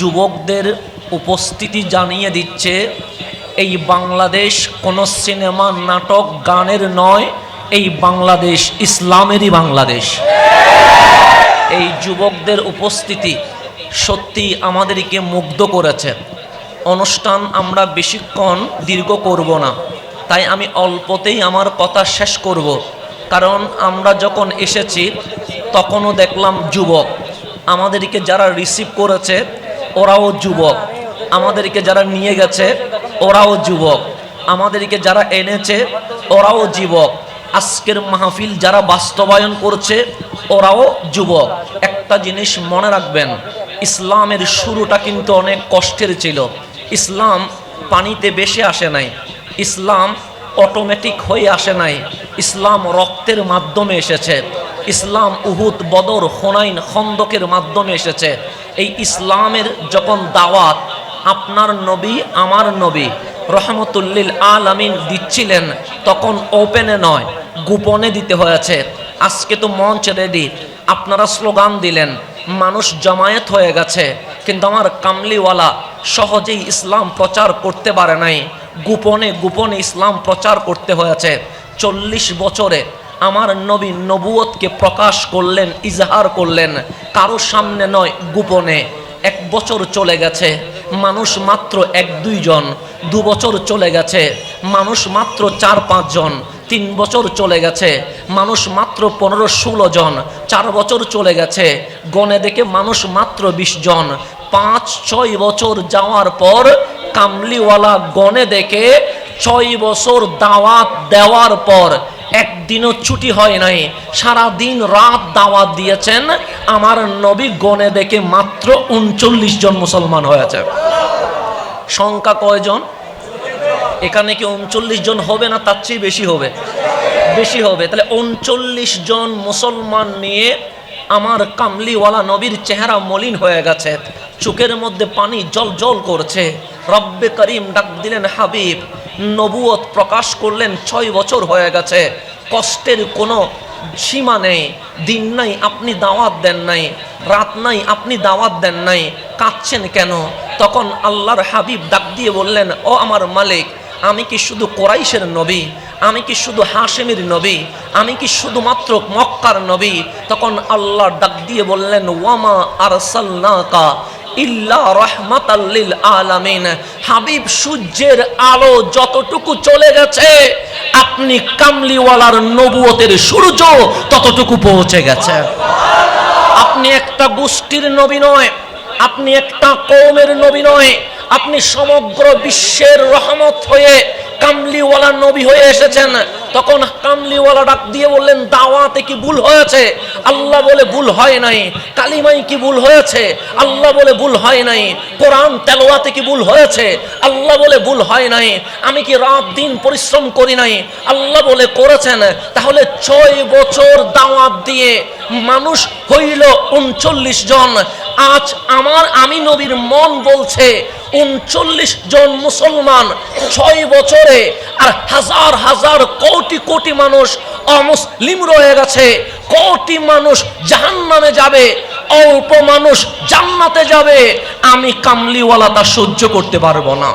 যুবকদের উপস্থিতি জানিয়ে দিচ্ছে, এই বাংলাদেশ কোনো সিনেমা, নাটক, গানের নয়, এই বাংলাদেশ ইসলামেরই বাংলাদেশ। এই যুবকদের উপস্থিতি সত্যি আমাদেরকে মুগ্ধ করেছে। অনুষ্ঠান আমরা বেশিক্ষণ দীর্ঘ করব না, তাই আমি অল্পতেই আমার কথা শেষ করব। কারণ আমরা যখন এসেছি, তখনও দেখলাম যুবক। আমাদেরকে যারা রিসিভ করেছে ওরাও যুবক। আমাদেরকে যারা নিয়ে গেছে, ওরাও যুবক। আমাদেরকে যারা এনেছে, ওরাও যুবক। আজকের মাহফিল যারা বাস্তবায়ন করছে, ওরাও যুবক। একটা জিনিস মনে রাখবেন, ইসলামের শুরুটা কিন্তু অনেক কষ্টের ছিল। ইসলাম পানিতে বেশি আসে নাই। ইসলাম অটোমেটিক হয়ে আসে নাই। ইসলাম রক্তের মাধ্যমে এসেছে। ইসলাম উহুদ, বদর, হোনাইন খন্দকের মাধ্যমে এসেছে। এই ইসলামের যখন দাওয়াত, আপনার নবী আমার নবী রহমতুল্লিল আলামিন দিচ্ছিলেন, তখন ওপেনে নয়, গোপনে দিতে হয়েছে। আজকে তো মঞ্চ রেডি আপনারা স্লোগান দিলেন, মানুষ জমায়েত হয়ে গেছে, কিন্তু আমার কামলিওয়ালা সহজেই ইসলাম প্রচার করতে পারে নাই। গোপনে গোপনে ইসলাম প্রচার করতে হয়েছে। চল্লিশ বছরে আমার নবী নবুয়তকে প্রকাশ করলেন, ইজহার করলেন। কারও সামনে নয়, গোপনে। এক বছর চলে গেছে, মানুষ মাত্র এক দুইজন দু বছর চলে গেছে, মানুষ মাত্র চার পাঁচজন তিন বছর চলে গেছে, মানুষ মাত্র পনেরো ষোলো জন। চার বছর চলে গেছে গনে দেখে মানুষ মাত্র বিশ জন। পাঁচ, ছয় বছর যাওয়ার পর কামলিওয়ালা গনে দেখে ছয় বছর দাওয়াত দেওয়ার পর একদিনও ছুটি হয় নাই। সারা দিন রাত দাওয়াত দিয়েছেন। আমার নবী গনে দেখে মাত্র উনচল্লিশ জন মুসলমান হয়েছে। সংখ্যা কয়জন? এখানে কি উনচল্লিশ জন হবে না তার চেয়ে বেশি হবে? বেশি হবে। তাহলে উনচল্লিশ জন মুসলমান নিয়ে আমার কামলিওয়ালা নবীর চেহারা মলিন হয়ে গেছে। চোখের মধ্যে পানি জল জল করছে। রব্বে করিম ডাক দিলেন, হাবিব নবুয়ত প্রকাশ করলেন, ছয় বছর হয়ে গেছে। কষ্টের কোনো সীমা নেই। দিন নাই, আপনি দাওয়াত দেন নাই। রাত নাই, আপনি দাওয়াত দেন নাই। কাঁদছেন কেন? তখন আল্লাহর হাবিব ডাক দিয়ে বললেন, ও আমার মালিক, আমি কি শুধু কোরাইশের নবী? আমি কি শুধু হাশেমের নবী? আমি কি শুধুমাত্র মক্কার নবী? তখন আল্লাহ ডাক দিয়ে বললেন, ওয়ামা আরসালনাকা ইল্লা রহমাতাল্লিল আলামিন। হাবিব, সূর্যের আলো যতটুকু চলে গেছে, আপনি কামলিওয়ালার নবুয়তের সূর্য ততটুকু পৌঁছে গেছে। আপনি একটা গোষ্ঠীর নবী নয়, আপনি একটা কৌমের নবী নয়, আপনি সমগ্র বিশ্বের রহমত হয়ে কামলিওয়ালা নবী হয়ে এসেছেন। তখন কামলিওয়ালা ডাক দিয়ে বললেন, দাওয়াতে কি ভুল হয়েছে? আল্লাহ বলে ভুল হয় নাই। কালিমাই কি ভুল হয়েছে? আল্লাহ বলে ভুল হয় নাই। কোরআন তেলোয়াতে কি ভুল হয়েছে? আল্লাহ বলে ভুল হয় নাই। আমি কি রাত দিন পরিশ্রম করি নাই? আল্লাহ বলে করেছেন। তাহলে ছয় বছর দাওয়াত দিয়ে মানুষ হইল উনচল্লিশ জন। আজ আমার আমি নবীর মন বলছে, উনচল্লিশ জন মুসলমান ছয় বছরে আর হাজার হাজার কোটি কোটি মানুষ অমুসলিম রয়ে গেছে। কোটি মানুষ জাহান নামে যাবে, অল্প মানুষ জান্নাতে যাবে। আমি কামলিওয়ালা তা সহ্য করতে পারব না।